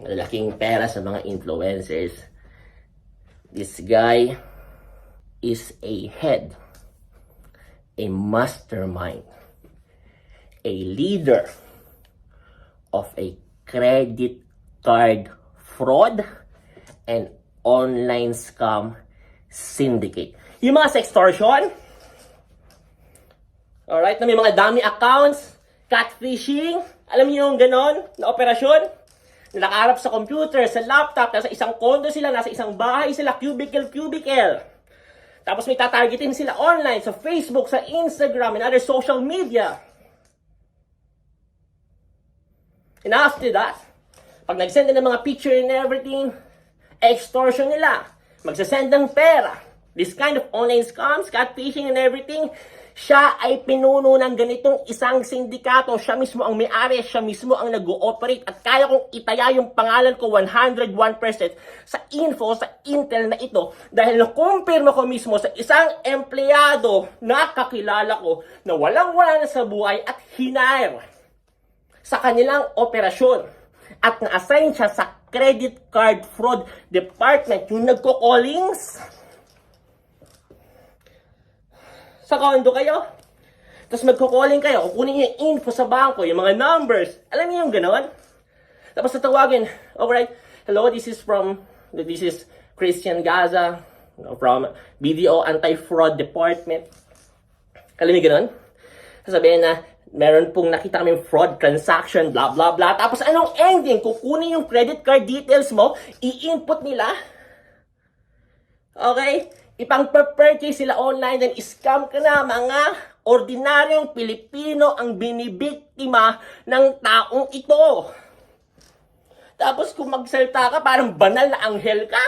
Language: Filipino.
malalaking pera sa mga influencers. This guy is a head, a mastermind, a leader of a credit card fraud and online scam syndicate. Yung mga sextortion, alright, na may mga dummy accounts, catfishing, alam niyo yung ganon na operasyon? Na nakaharap sa computer, sa laptop, nasa isang condo sila, nasa isang bahay sila, cubicle, cubicle. Tapos may tatargetin sila online, sa Facebook, sa Instagram, and other social media. And after that, pag nag-send na ng mga picture and everything, extortion nila. Magsasend ng pera. This kind of online scams, catfishing and everything, siya ay pinuno ng ganitong isang sindikato. Siya mismo ang may-ari, siya mismo ang nag-ooperate at kaya kong itaya yung pangalan ko 101% sa info, sa intel na ito. Dahil nakumpirma ko mismo sa isang empleyado na kakilala ko na walang-wala na sa buhay at hinire sa kanilang operasyon. At na-assign siya sa credit card fraud department. Yung nagko-callings sa condo kayo. Tapos magko-calling kayo, kukunin niyo yung info sa bangko, yung mga numbers. Alam niyo yung ganon? Tapos tatawagin, alright, hello, this is from, this is Christian Gaza, from BDO Anti-Fraud Department. Alam niyo ganon? Sasabihin na, meron pong nakita kami fraud transaction, blah, blah, blah. Tapos anong ending? Kukunin yung credit card details mo, i-input nila. Okay? Ipang purchase sila online, then scam ka na mga ordinaryong Pilipino ang binibiktima ng taong ito. Tapos kung magsalita ka, parang banal na anghel ka.